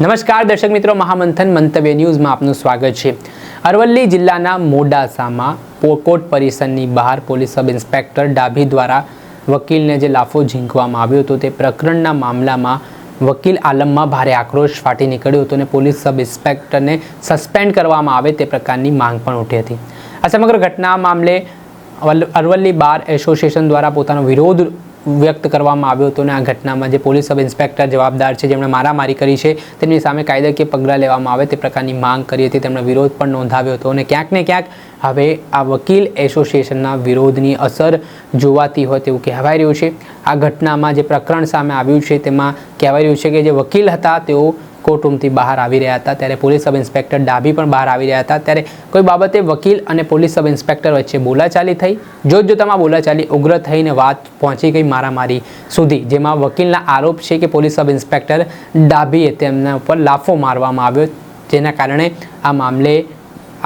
નમસ્કાર દર્શક મિત્રો, મહામંથન મંતવ્ય ન્યૂઝમાં આપનું સ્વાગત છે. અરવલ્લી જિલ્લાના મોડાસામાં પોકોટ પરિસરની બહાર પોલીસ સબ ઇન્સ્પેક્ટર ડાભી દ્વારા વકીલને જે લાફો ઝીંકવામાં આવ્યો હતો તે પ્રકરણના મામલામાં વકીલ આલમમાં ભારે આક્રોશ ફાટી નીકળ્યો હતો અને પોલીસ સબ ઇન્સ્પેક્ટરને સસ્પેન્ડ કરવામાં આવે તે પ્રકારની માંગ પણ ઉઠી હતી. આ સમગ્ર ઘટના મામલે અરવલ્લી બાર એસોસિએશન દ્વારા પોતાનો વિરોધ વ્યક્ત કરવામાં આવ્યો હતો અને આ ઘટનામાં જે પોલીસ સબ ઇન્સ્પેક્ટર જવાબદાર છે જેમણે મારામારી કરી છે, તેમની સામે કાયદાકીય પગલાં લેવામાં આવે તે પ્રકારની માંગ કરી હતી. તેમણે વિરોધ પણ નોંધાવ્યો હતો અને ક્યાંક ને ક્યાંક હવે આ વકીલ એસોસિએશનના વિરોધની અસર જોવાતી હોય તેવું કહેવાઈ રહ્યું છે. આ ઘટનામાં જે પ્રકરણ સામે આવ્યું છે તેમાં કહેવાઈ રહ્યું છે કે જે વકીલ હતા તેઓ કોર્ટરૂમથી બહાર આવી રહ્યા હતા. ત્યારે પોલીસ સબ ઇન્સ્પેક્ટર ડાભી પણ બહાર આવી રહ્યા હતા. ત્યારે કોઈ બાબતે વકીલ અને પોલીસ સબ ઇન્સ્પેક્ટર વચ્ચે બોલાચાલી થઈ. જોત જોતામાં બોલાચાલી ઉગ્ર થઈને વાત પહોંચી ગઈ મારામારી સુધી, જેમાં વકીલના આરોપ છે કે પોલીસ સબ ઇન્સ્પેક્ટર ડાભીએ તેમના ઉપર લાફો મારવામાં આવ્યો, જેના કારણે આ મામલે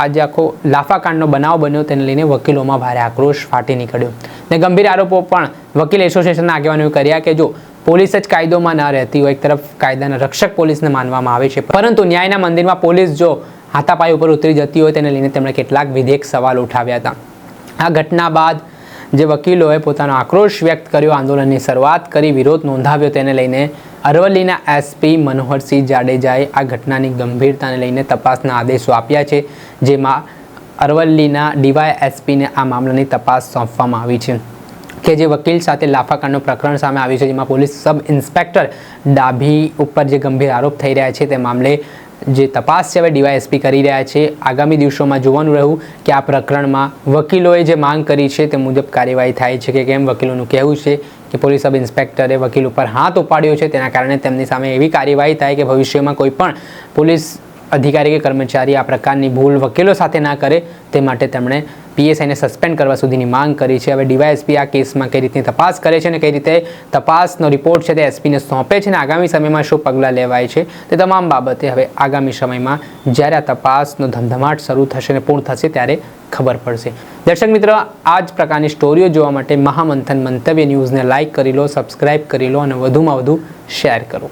આજે આખો લાફાકાંડનો બનાવ બન્યો. તેને લઈને વકીલોમાં ભારે આક્રોશ ફાટી નીકળ્યો. ને ગંભીર આરોપો પણ વકીલ એસોસિએશનના આગેવાનોએ કર્યા કે જો પોલીસ જ કાયદોમાં ન રહેતી હોય, એક તરફ કાયદાના રક્ષક પોલીસને માનવામાં આવે છે. પરંતુ ન્યાયના મંદિરમાં પોલીસ જો હાથાપાઈ ઉપર ઉતરી જતી હોય, તેને લઈને તેમણે કેટલાક વિધેયક સવાલ ઉઠાવ્યા હતા. આ ઘટના બાદ જે વકીલોએ પોતાનો આક્રોશ વ્યક્ત કર્યો, આંદોલનની શરૂઆત કરી, વિરોધ નોંધાવ્યો, તેને લઈને અરવલ્લીના એસપી મનોહરસિંહ જાડેજાએ આ ઘટનાની ગંભીરતાને લઈને તપાસના આદેશો આપ્યા છે, જેમાં અરવલ્લીના ડીવાય એસપીને આ મામલાની તપાસ સોંપવામાં આવી છે. કે જે વકીલ સાથે લાફાકાંડનું પ્રકરણ સામે આવ્યું છે, જેમાં પોલીસ સબ ઇન્સ્પેક્ટર ડાભી ઉપર જે ગંભીર આરોપ થઈ રહ્યા છે, તે મામલે જે તપાસ છે, હવે ડીવાયએસપી કરી રહ્યા છે. આગામી દિવસોમાં જોવાનું રહ્યું કે આ પ્રકરણમાં વકીલોએ જે માંગ કરી છે, તે મુજબ કાર્યવાહી થાય છે કે કેમ? વકીલોનું કહેવું છે કે પોલીસ સબ ઇન્સ્પેક્ટરે વકીલ ઉપર હાથ ઉપાડ્યો છે, તેના કારણે તેમની સામે એવી કાર્યવાહી થાય કે ભવિષ્યમાં કોઈ પણ પોલીસ અધિકારી કે કર્મચારી આ પ્રકારની ભૂલ વકીલો સાથે ના કરે, તે માટે તેમણે પીએસઆઈને સસ્પેન્ડ કરવા સુધીની માંગ કરી છે. હવે ડીવાયએસપી આ કેસમાં કઈ રીતની તપાસ કરે છે અને કઈ રીતે તપાસનો રિપોર્ટ છે તે એસપીને સોંપે છે અને આગામી સમયમાં શું પગલાં લેવાય છે તે તમામ બાબતે હવે આગામી સમયમાં જ્યારે આ તપાસનો ધમધમાટ શરૂ થશે અને પૂર્ણ થશે ત્યારે ખબર પડશે. દર્શક મિત્રો, આ જ પ્રકારની સ્ટોરીઓ જોવા માટે મહામંથન મંતવ્ય ન્યૂઝને લાઇક કરી લો, સબસ્ક્રાઇબ કરી લો અને વધુમાં વધુ શેર કરો.